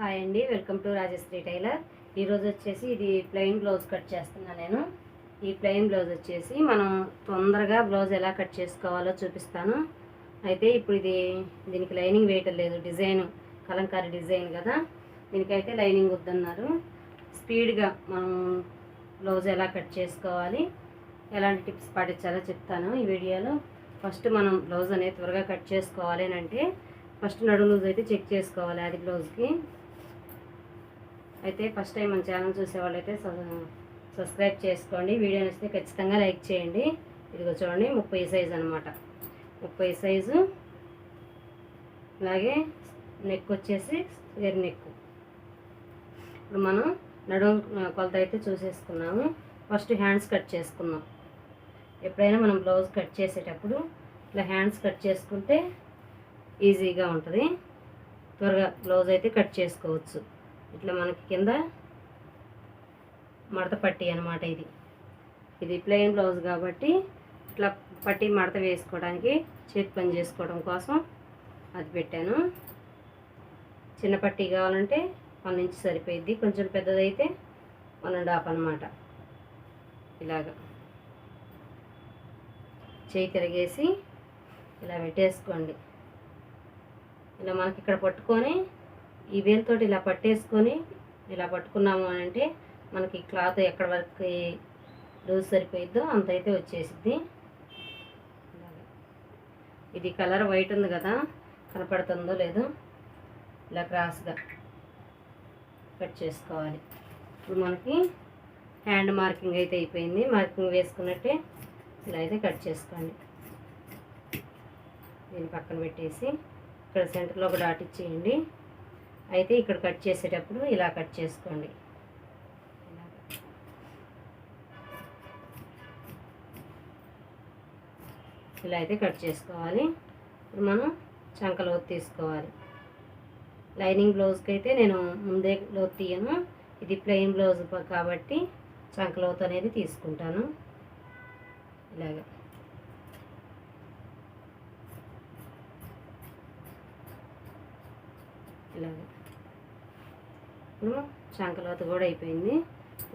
Hi అండి welcome to Rajshri tailor. ఈరోజు వచ్చేసి ఇది ప్లెయిన్ బ్లౌజ్ కట్ చేస్తున్నా నేను. ఈ ప్లెయిన్ బ్లౌజ్ వచ్చేసి మనం తొందరగా బ్లౌజ్ ఎలా కట్ చేసుకోవాలో చూపిస్తాను. అయితే ఇప్పుడు ఇది దీనికి లైనింగ్ వేయటం లేదు డిజైన్ కలంకారీ డిజైన్ కదా. దీనికైతే లైనింగ్ వద్దన్నారు. స్పీడ్గా మనం బ్లౌజ్ ఎలా కట్ చేసుకోవాలి ఎలాంటి టిప్స్ పాటించాలో చెప్తాను ఈ వీడియోలో. ఫస్ట్ మనం బ్లౌజ్ అనేది త్వరగా కట్ చేసుకోవాలి అంటే ఫస్ట్ నడుము లూజ్ అయితే చెక్ చేసుకోవాలి అది బ్లౌజ్కి. అయితే ఫస్ట్ టైం మన ఛానల్ చూసే వాళ్ళైతే సబ్స్క్రైబ్ చేసుకోండి. వీడియో నచ్చితే ఖచ్చితంగా లైక్ చేయండి. ఇదిగో చూడండి ముప్పై సైజు అనమాట ముప్పై సైజు. అలాగే నెక్ వచ్చేసి స్క్వేర్ నెక్. ఇప్పుడు మనం నడుము కొలత అయితే చూసేసుకున్నాము. ఫస్ట్ హ్యాండ్స్ కట్ చేసుకున్నాం ఎప్పుడైనా మనం బ్లౌజ్ కట్ చేసేటప్పుడు ఇలా హ్యాండ్స్ కట్ చేసుకుంటే ఈజీగా ఉంటుంది. త్వరగా బ్లౌజ్ అయితే కట్ చేసుకోవచ్చు. ఇట్లా మనకి కింద మడత పట్టి అనమాట ఇది. ఇది ప్లెయిన్ బ్లౌజ్ కాబట్టి ఇట్లా పట్టి మడత వేసుకోవడానికి చేతి పని చేసుకోవడం కోసం అది పెట్టాను. చిన్న పట్టి కావాలంటే వన్ ఇంచ్ సరిపోయిద్ది. కొంచెం పెద్దదైతే వన్ అండ్ హాఫ్ అనమాట ఇలాగా చేయి తిరిగేసి ఇలా పెట్టేసుకోండి. ఇలా మనకి ఇక్కడ పట్టుకొని ఈ వేలుతో ఇలా పట్టేసుకొని ఇలా పట్టుకున్నాము అని అంటే మనకి క్లాత్ ఎక్కడ వరకు లూజ్ సరిపోయిద్దో అంత అయితే వచ్చేసిద్ది. ఇది కలర్ వైట్ ఉంది కదా కనపడుతుందో లేదో ఇలా క్రాస్గా కట్ చేసుకోవాలి. ఇప్పుడు మనకి హ్యాండ్ మార్కింగ్ అయితే అయిపోయింది. మార్కింగ్ వేసుకున్నట్టే ఇలా అయితే కట్ చేసుకోండి దీన్ని పక్కన పెట్టేసి ఇక్కడ సెంటర్లో ఒక డాట్ ఇచ్చేయండి. అయితే ఇక్కడ కట్ చేసేటప్పుడు ఇలా కట్ చేసుకోండి. ఇలా అయితే కట్ చేసుకోవాలి. ఇప్పుడు మనం చంక లోతు తీసుకోవాలి. లైనింగ్ బ్లౌజ్కి అయితే నేను ముందే లోతు తీయను. ఇది ప్లెయిన్ బ్లౌజ్ కాబట్టి చంక లోతు అనేది తీసుకుంటాను. ఇలాగ. ఇలాగ. ఇప్పుడు చంకలోత కూడా అయిపోయింది.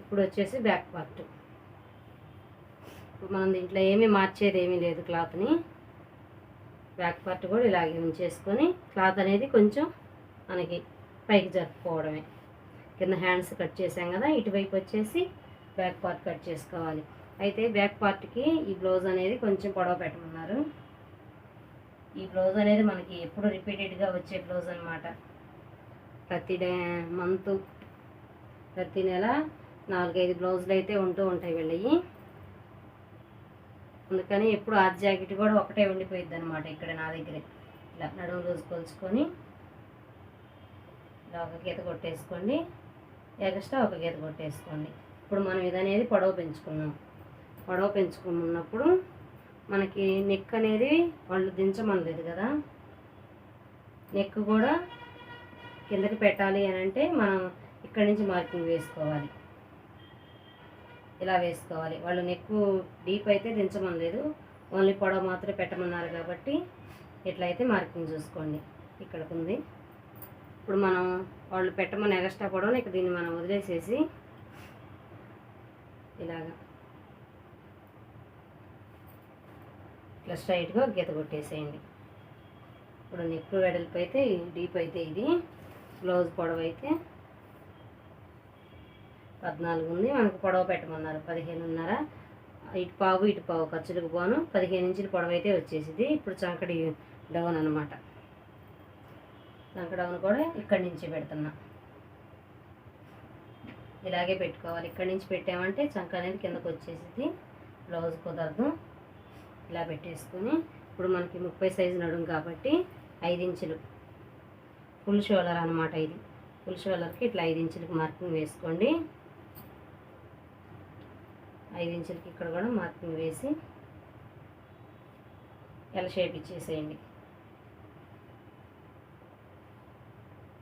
ఇప్పుడు వచ్చేసి బ్యాక్ పార్ట్ ఇప్పుడు మనం దీంట్లో ఏమీ మార్చేది ఏమీ లేదు క్లాత్ని బ్యాక్ పార్ట్ కూడా ఇలాగే ఉంచేసుకొని క్లాత్ అనేది కొంచెం మనకి పైకి జరుపుకోవడమే. కింద హ్యాండ్స్ కట్ చేసాం కదా ఇటువైపు వచ్చేసి బ్యాక్ పార్ట్ కట్ చేసుకోవాలి. అయితే బ్యాక్ పార్ట్కి ఈ బ్లౌజ్ అనేది కొంచెం పొడవ పెట్టమన్నారు. ఈ బ్లౌజ్ అనేది మనకి ఎప్పుడు రిపీటెడ్గా వచ్చే బ్లౌజ్ అనమాట ప్రతి డే మంత్ ప్రతి నెల నాలుగైదు బ్లౌజులు అయితే ఉంటూ ఉంటాయి వెళ్ళయి అందుకని ఎప్పుడు ఆ జాకెట్ కూడా ఒకటే ఉండిపోయిద్ది అనమాట ఇక్కడ నా దగ్గరే. ఇలా నడుము రోజు కొలుచుకొని ఇలా ఒక గీత కొట్టేసుకోండి. ఎక్స్ట్రా ఒక గీత కొట్టేసుకోండి. ఇప్పుడు మనం ఇది అనేది పొడవు పెంచుకున్నాం. పొడవు పెంచుకున్నప్పుడు మనకి నెక్ అనేది వాళ్ళు దించమనలేదు కదా. నెక్ కూడా కిందకి పెట్టాలి అని అంటే మనం ఇక్కడి నుంచి మార్కింగ్ వేసుకోవాలి. ఇలా వేసుకోవాలి. వాళ్ళు నెక్కు డీప్ అయితే దించమని లేదు. ఓన్లీ పొడవు మాత్రమే పెట్టమన్నారు కాబట్టి ఇట్లా అయితే మార్కింగ్ చూసుకోండి. ఇక్కడికి ఉంది ఇప్పుడు మనం వాళ్ళు పెట్టమని ఎగస్ట్రా పొడవని ఇక దీన్ని మనం వదిలేసేసి ఇలాగా ఇట్లా స్ట్రైట్గా గీత కొట్టేసేయండి. ఇప్పుడు నెక్ వెడల్పు అయితే డీప్ అయితే ఇది బ్లౌజ్ పొడవు అయితే పద్నాలుగు ఉంది. మనకు పొడవు పెట్టమన్నారు. పదిహేనున్నర. ఇటు పావు ఇటు పావు ఖర్చులకు పోను. పదిహేను ఇంచుల పొడవు అయితే వచ్చేసింది ఇప్పుడు చంకడి డౌన్ అనమాట చంక డౌన్ కూడా ఇక్కడి నుంచి పెడుతున్నా. ఇలాగే పెట్టుకోవాలి. ఇక్కడి నుంచి పెట్టామంటే చంక అనేది కిందకు వచ్చేసింది బ్లౌజ్ కుదరదు. ఇలా పెట్టేసుకొని ఇప్పుడు మనకి ముప్పై సైజు నడుము కాబట్టి ఐదు ఇంచులు. ఫుల్ షోలర్ అనమాట ఇది. ఫుల్ షోలర్కి ఇట్లా ఐదు ఇంచులకి మార్కింగ్ వేసుకోండి. ఐదు ఇంచులకి ఇక్కడ కూడా మార్కింగ్ వేసి ఎల్ షేప్ ఇచ్చేసేయండి.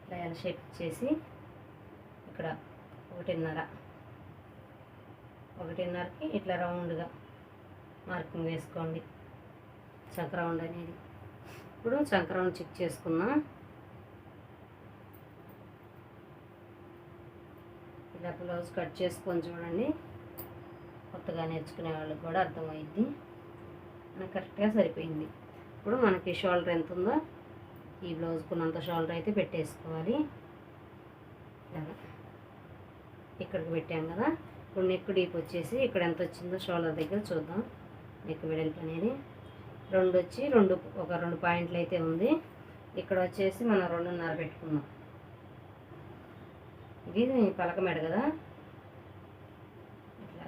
ఇట్లా ఎల్ షేప్ ఇచ్చేసి ఇక్కడ ఒకటిన్నర. ఒకటిన్నరకి ఇట్లా రౌండ్గా మార్కింగ్ వేసుకోండి. చంక అనేది. ఇప్పుడు చంక చెక్ చేసుకున్నాం ఇలా బ్లౌజ్ కట్ చేసుకొని చూడండి. కొత్తగా నేర్చుకునే వాళ్ళకి కూడా అర్థమైంది మనకు కరెక్ట్గా సరిపోయింది. ఇప్పుడు మనకి షోల్డర్ ఎంత ఉందో ఈ బ్లౌజ్కున్నంత షోల్డర్ అయితే పెట్టేసుకోవాలి. ఇక్కడికి పెట్టాం కదా. ఇప్పుడు నెక్ డీప్ వచ్చేసి ఇక్కడ ఎంత వచ్చిందో షోల్డర్ దగ్గర చూద్దాం. నెక్ వెడల్పు అనేది రెండు వచ్చి రెండు ఒక రెండు పాయింట్లు అయితే ఉంది. ఇక్కడ వచ్చేసి మనం రెండున్నర పెట్టుకుందాం ఇది పలక మెడ కదా? ఇట్లా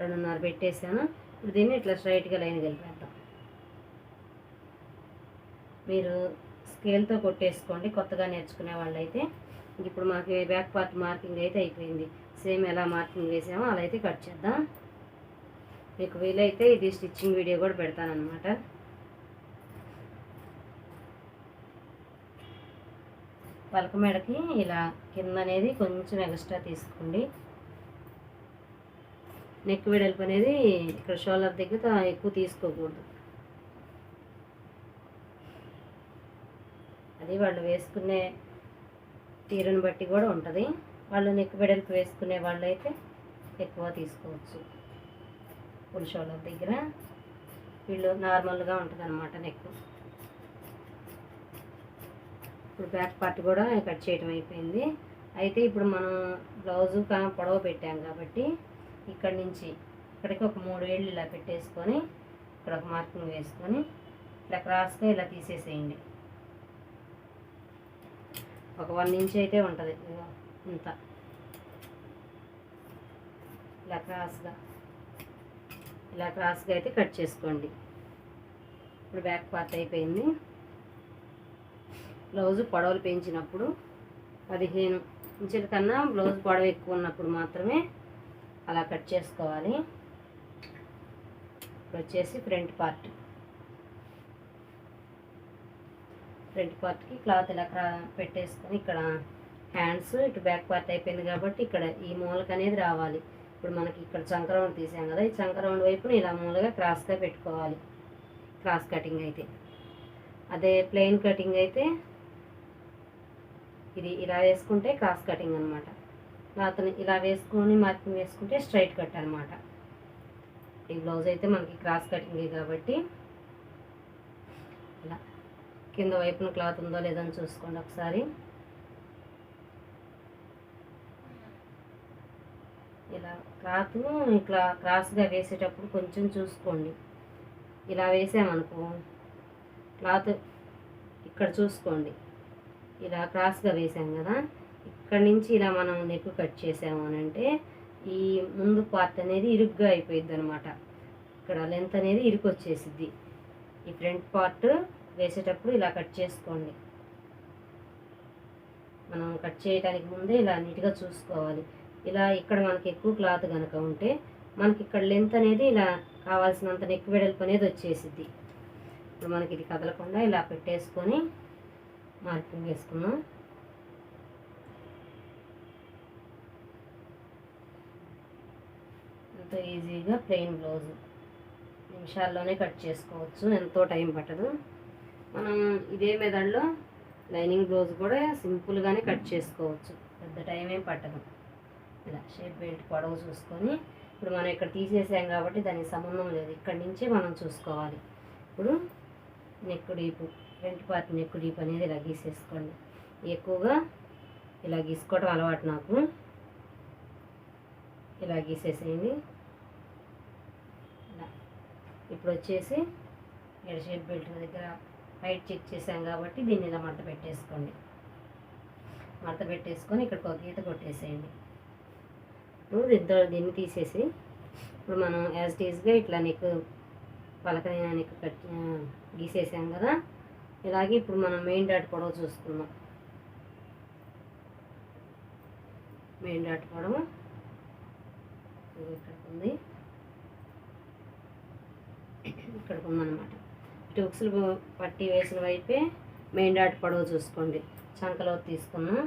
రెండున్నర పెట్టేసాను ఇప్పుడు దీన్ని ఇట్లా స్ట్రైట్గా లైన్ కలిపేద్దాం. మీరు స్కేల్తో కొట్టేసుకోండి కొత్తగా నేర్చుకునే వాళ్ళైతే. ఇప్పుడు మాకు బ్యాక్ పార్ట్ మార్కింగ్ అయితే అయిపోయింది. సేమ్ ఎలా మార్కింగ్ వేసామో అలా అయితే కట్ చేద్దాం. మీకు వీలైతే ఇది స్టిచ్చింగ్ వీడియో కూడా పెడతానమాట పలక మెడకి ఇలా కింద అనేది కొంచెం ఎక్స్ట్రా తీసుకోండి. నెక్ వెడల్పు అనేది ఇక్కడ షోల్డర్ దగ్గర ఎక్కువ తీసుకోకూడదు. అది వాళ్ళు వేసుకునే తీరుని బట్టి కూడా ఉంటుంది. వాళ్ళు నెక్ వెడల్పు వేసుకునే వాళ్ళు అయితే ఎక్కువ తీసుకోవచ్చు. ఫుల్ షోల్డర్ దగ్గర వీళ్ళు నార్మల్గా ఉంటుంది అనమాట నెక్ ఇప్పుడు బ్యాక్ పార్ట్ కూడా కట్ చేయడం అయిపోయింది. అయితే ఇప్పుడు మనం బ్లౌజు పొడవ పెట్టాం కాబట్టి ఇక్కడ నుంచి ఇక్కడికి ఒక మూడు వేళ్ళు ఇలా పెట్టేసుకొని ఇక్కడ ఒక మార్కింగ్ వేసుకొని ఇలా క్రాస్గా ఇలా తీసేసేయండి. ఒక వన్ ఇంచ్ అయితే ఉంటుంది. ఇంత. ఇలా క్రాస్గా. ఇలా క్రాస్గా అయితే కట్ చేసుకోండి. ఇప్పుడు బ్యాక్ పార్ట్ అయిపోయింది. బ్లౌజ్ పొడవలు పెంచినప్పుడు పదిహేను ఇంచుల కన్నా బ్లౌజ్ పొడవ ఎక్కువ ఉన్నప్పుడు మాత్రమే అలా కట్ చేసుకోవాలి. ఇప్పుడు వచ్చేసి ఫ్రంట్ పార్ట్. ఫ్రంట్ పార్ట్కి క్లాత్ ఇలా క్రా పెట్టేసుకొని ఇక్కడ హ్యాండ్స్ ఇటు బ్యాక్ పార్ట్ అయిపోయింది కాబట్టి ఇక్కడ ఈ మూలక అనేది రావాలి. ఇప్పుడు మనకి ఇక్కడ చంకరౌండ్ తీసాం కదా ఈ చంకరౌండ్ వైపున ఇలా మూలగా క్రాస్గా పెట్టుకోవాలి. క్రాస్ కటింగ్ అయితే. అదే ప్లెయిన్ కటింగ్ అయితే ఇది ఇలా వేసుకుంటే క్రాస్ కటింగ్ అనమాట క్లాత్ని ఇలా వేసుకొని మార్కింగ్ వేసుకుంటే స్ట్రైట్ కట్ అనమాట ఈ బ్లౌజ్ అయితే మనకి క్రాస్ కటింగే కాబట్టి ఇలా కింద వైపున క్లాత్ ఉందో లేదో అని చూసుకోండి ఒకసారి. ఇలా క్లాత్ ఇట్లా క్రాస్గా వేసేటప్పుడు కొంచెం చూసుకోండి. ఇలా వేసామనుకో క్లాత్ ఇక్కడ చూసుకోండి. ఇలా క్రాస్గా వేసాం కదా ఇక్కడ నుంచి ఇలా మనం నెక్ కట్ చేసాము అని అంటే ఈ ముందు పార్ట్ అనేది ఇరుగ్గా అయిపోయింది అనమాట ఇక్కడ లెంత్ అనేది ఇరుకు వచ్చేసిద్ది. ఈ ఫ్రంట్ పార్ట్ వేసేటప్పుడు ఇలా కట్ చేసుకోండి. మనం కట్ చేయడానికి ముందే ఇలా నీట్గా చూసుకోవాలి. ఇలా ఇక్కడ మనకి ఎక్కువ క్లాత్ కనుక ఉంటే మనకి ఇక్కడ లెంత్ అనేది ఇలా కావాల్సినంత నెక్ వెడల్పు అనేది వచ్చేసిద్ది. ఇప్పుడు మనకి ఇది కదలకుండా ఇలా పెట్టేసుకొని మార్కింగ్ వేసుకున్నాం ఎంతో ఈజీగా ప్లెయిన్ బ్లౌజ్ నిమిషాల్లోనే కట్ చేసుకోవచ్చు ఎంతో టైం పట్టదు. మనం ఇదే మెదడులో లైనింగ్ బ్లౌజ్ కూడా సింపుల్గానే కట్ చేసుకోవచ్చు పెద్ద టైం ఏం పట్టదు. ఇలా షేప్ బెల్ట్ పొడవు చూసుకొని ఇప్పుడు మనం ఇక్కడ తీసేసాం కాబట్టి దానికి సంబంధం లేదు ఇక్కడి నుంచే మనం చూసుకోవాలి. ఇప్పుడు neck deep front part neck deep అనేది ఇలా గీసేసుకోండి. ఎక్కువగా ఇలా గీసుకోవడం అలవాటు నాకు. ఇలా గీసేసేయండి. ఇప్పుడు వచ్చేసి ఇక్కడ బెల్ట్ దగ్గర హైట్ చెక్ చేసాం కాబట్టి దీన్ని ఇలా మడత పెట్టేసుకోండి. మడత పెట్టేసుకొని ఇక్కడికి ఒక గీత కొట్టేసేయండి. ఇప్పుడు ఇద్దరు దీన్ని తీసేసి ఇప్పుడు మనం యాజ్ టీజ్గా ఇట్లా నెక్ పలక నీకు కట్ గీసేసాం కదా. ఇలాగే ఇప్పుడు మనం మెయిన్ డాట్ పొడవు చూసుకుందాం మెయిన్ డాట్ పొడవు ఇక్కడికి ఉంది ఇక్కడికి ఉందన్నమాట ఇటు ఉక్సులు పట్టి వేసిన వైపే మెయిన్ డాట్ పొడవు చూసుకోండి. చంకలో తీసుకున్నాం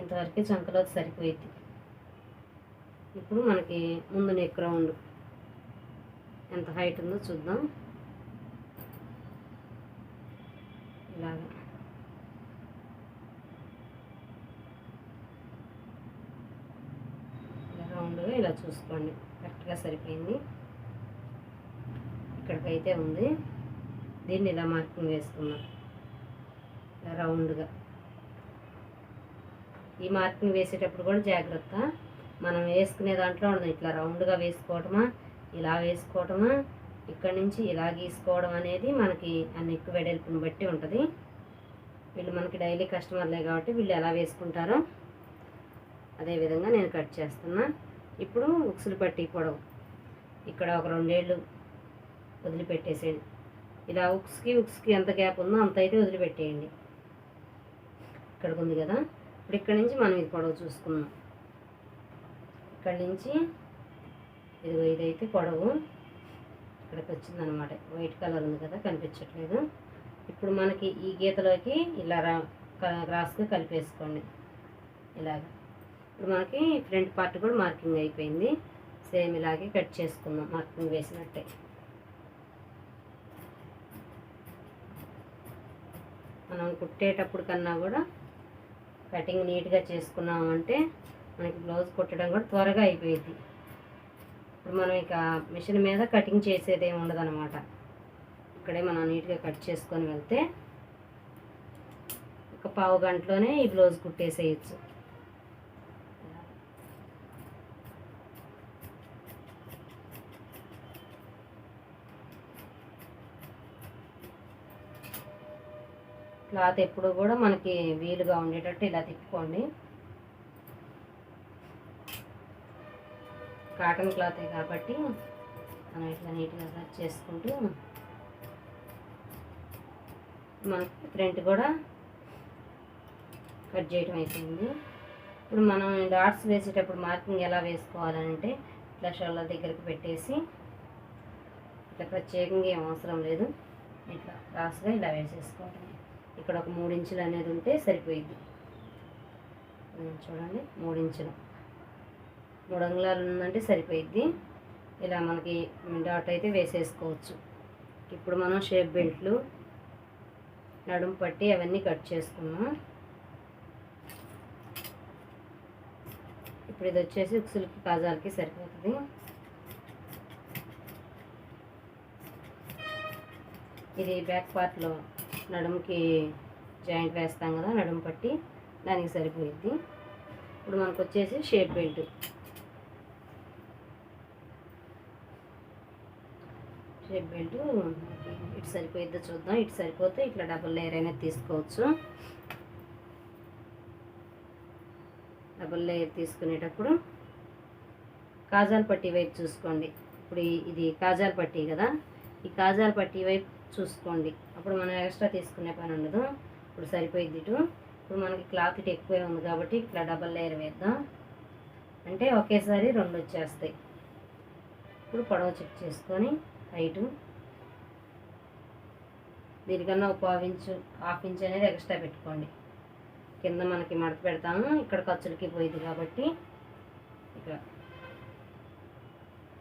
ఇంతవరకు చంకలో సరిపోయింది. ఇప్పుడు మనకి ముందు నెక్ రౌండ్ ఎంత హైట్ ఉందో చూద్దాం. ఇలాగా ఇలా రౌండ్గా ఇలా చూసుకోండి. కరెక్ట్గా సరిపోయింది. ఇక్కడికైతే ఉంది. దీన్ని ఇలా మార్కింగ్ వేసుకున్నాం ఇలా రౌండ్గా. ఈ మార్కింగ్ వేసేటప్పుడు కూడా జాగ్రత్త. మనం వేసుకునే దాంట్లో ఉండదు. ఇట్లా రౌండ్గా వేసుకోవటమా? ఇలా వేసుకోవటమా? ఇక్కడ నుంచి ఇలా గీసుకోవడం అనేది మనకి ఆ నెక్ వెడల్పుని బట్టి ఉంటుంది. వీళ్ళు మనకి డైలీ కస్టమర్లే కాబట్టి వీళ్ళు ఎలా వేసుకుంటారో అదేవిధంగా నేను కట్ చేస్తున్నా. ఇప్పుడు ఉక్సులు పట్టి పొడవు. ఇక్కడ ఒక రెండేళ్ళు వదిలిపెట్టేసేయండి. ఇలా ఉక్స్కి ఉక్స్కి ఎంత గ్యాప్ ఉందో అంత అయితే వదిలిపెట్టేయండి. ఇక్కడికి ఉంది కదా. ఇప్పుడు ఇక్కడ నుంచి మనం ఇది పొడవు చూసుకున్నాం ఇక్కడ నుంచి ఇదిగో ఇదైతే పొడవు. ఇక్కడికి వచ్చిందనమాట వైట్ కలర్ ఉంది కదా కనిపించట్లేదు. ఇప్పుడు మనకి ఈ గీతలోకి ఇలా రా క్రాస్గా కలిపేసుకోండి. ఇలాగ. ఇప్పుడు మనకి ఫ్రంట్ పార్ట్ కూడా మార్కింగ్ అయిపోయింది. సేమ్ ఇలాగే కట్ చేసుకుందాం మార్కింగ్ వేసినట్టే. మనం కుట్టేటప్పుడు కన్నా కూడా కటింగ్ నీట్గా చేసుకున్నామంటే మనకి బ్లౌజ్ కుట్టడం కూడా త్వరగా అయిపోయింది ఇప్పుడు మనం ఇక మిషన్ మీద కటింగ్ చేసేది ఏమి ఉండదన్నమాట. ఇక్కడే మనం నీట్గా కట్ చేసుకొని వెళ్తే ఒక పావు గంటలోనే ఈ బ్లౌజ్ కుట్టేసేయచ్చు. క్లాత్ ఎప్పుడు కూడా మనకి వీలుగా ఉండేటట్టు ఇలా తిప్పుకోండి. కాటన్ క్లాతే కాబట్టి మనం ఇట్లా నీట్గా కట్ చేసుకుంటూ మనకి ఫ్రంట్ కూడా కట్ చేయడం అయిపోయింది. ఇప్పుడు మనం డాట్స్ వేసేటప్పుడు మార్కింగ్ ఎలా వేసుకోవాలంటే ఇట్లా షోల్డర్ దగ్గరకు పెట్టేసి ఇట్లా ప్రత్యేకంగా ఏం అవసరం లేదు. ఇట్లా రాసుగా ఇలా వేసేసుకోవటం ఇక్కడ ఒక మూడు ఇంచులు అనేది ఉంటే సరిపోయింది చూడండి మూడు ఇంచులు. మూడు అంగుళాలు ఉందంటే సరిపోయిద్ది. ఇలా మనకి డాట్ అయితే వేసేసుకోవచ్చు. ఇప్పుడు మనం షేప్ బెల్ట్లు నడుము పట్టి అవన్నీ కట్ చేసుకున్నాం. ఇప్పుడు ఇది వచ్చేసి ఉక్సులకి కాజాలకి సరిపోతుంది. ఇది బ్యాక్ పార్ట్లో నడుముకి జాయింట్ వేస్తాం కదా నడుము పట్టి దానికి సరిపోయిద్ది. ఇప్పుడు మనకు వచ్చేసి షేప్ బెల్ట్. షేప్ బెల్ట్ ఇటు సరిపోయిద్దో చూద్దాం. ఇటు సరిపోతే ఇట్లా డబుల్ లేయర్ అనేది తీసుకోవచ్చు. డబుల్ లేయర్ తీసుకునేటప్పుడు కాజాల పట్టీ వైపు చూసుకోండి. ఇప్పుడు ఇది కాజాల పట్టీ కదా? ఈ కాజాల పట్టీ వైపు చూసుకోండి. అప్పుడు మనం ఎక్స్ట్రా తీసుకునే పని ఉండదు. ఇప్పుడు సరిపోయిద్ది ఇటు. ఇప్పుడు మనకి క్లాత్ ఇటు ఎక్కువే ఉంది కాబట్టి ఇట్లా డబల్ లేయర్ వేద్దాం. అంటే ఒకేసారి రెండు వచ్చేస్తాయి. ఇప్పుడు పొడవ చెక్ చేసుకొని హైటు. దీనికన్నా ఒక పావు ఇంచు హాఫ్ ఇంచ్ అనేది ఎక్స్ట్రా పెట్టుకోండి. కింద మనకి మడత పెడతాము. ఇక్కడ ఖర్చులకి పోయింది కాబట్టి ఇక్కడ.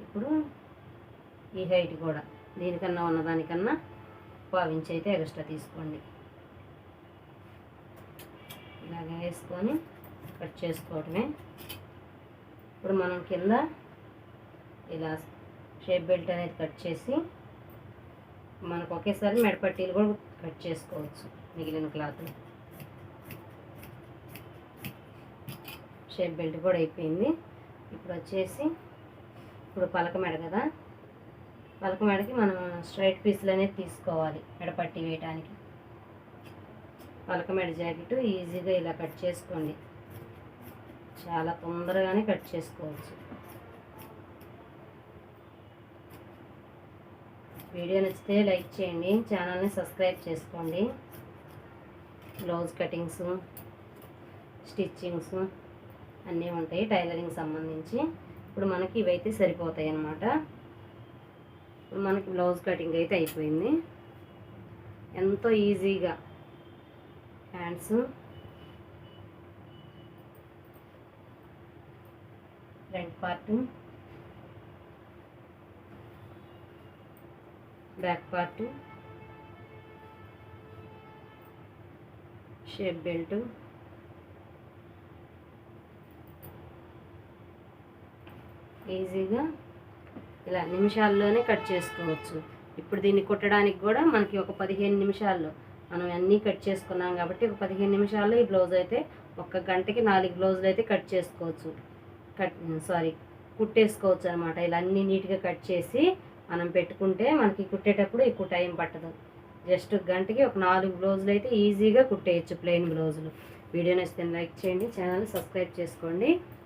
ఇప్పుడు ఈ హైట్ కూడా దీనికన్నా ఉన్నదానికన్నా పావు ఇంచ్ అయితే ఎక్స్ట్రా తీసుకోండి. ఇలాగే వేసుకొని కట్ చేసుకోవటమే. ఇప్పుడు మనం కింద ఇలా షేప్ బెల్ట్ అనేది కట్ చేసి మనకు ఒకేసారి మెడపట్టీలు కూడా కట్ చేసుకోవచ్చు మిగిలిన క్లాత్ షేప్ బెల్ట్ కూడా అయిపోయింది. ఇప్పుడు వచ్చేసి ఇప్పుడు పలక మెడ కదా? పలక మెడకి మనం స్ట్రైట్ పీసులు అనేది తీసుకోవాలి మెడపట్టి వేయటానికి. పలక మెడ జాకెట్ ఈజీగా ఇలా కట్ చేసుకోండి. చాలా తొందరగానే కట్ చేసుకోవచ్చు. వీడియో నచ్చితే లైక్ చేయండి ఛానల్ని సబ్స్క్రైబ్ చేసుకోండి. బ్లౌజ్ కటింగ్స్ స్టిచ్చింగ్స్ అన్నీ ఉంటాయి టైలరింగ్ సంబంధించి. ఇప్పుడు మనకి ఇవైతే సరిపోతాయి అన్నమాట. ఇప్పుడు మనకి బ్లౌజ్ కటింగ్ అయితే అయిపోయింది. ఎంతో ఈజీగా hands. Front part. Back part shape belt ఈజీగా ఇలా నిమిషాల్లోనే కట్ చేసుకోవచ్చు. ఇప్పుడు దీన్ని కుట్టడానికి కూడా మనకి ఒక పదిహేను నిమిషాల్లో. మనం అన్నీ కట్ చేసుకున్నాం కాబట్టి ఒక పదిహేను నిమిషాల్లో ఈ బ్లౌజ్ అయితే ఒక గంటకి నాలుగు బ్లౌజులు అయితే కట్ చేసుకోవచ్చు. కట్ సారీ కుట్టేసుకోవచ్చు అనమాట ఇలా అన్నీ నీట్గా కట్ చేసి మనం పెట్టుకుంటే మనకి కుట్టేటప్పుడు ఎక్కువ టైం పట్టదు. జస్ట్ గంటకి ఒక నాలుగు బ్లౌజులు అయితే ఈజీగా కుట్టేయచ్చు ప్లెయిన్ బ్లౌజులు. వీడియో నచ్చితే లైక్ చేయండి ఛానల్ సబ్స్క్రైబ్ చేసుకోండి.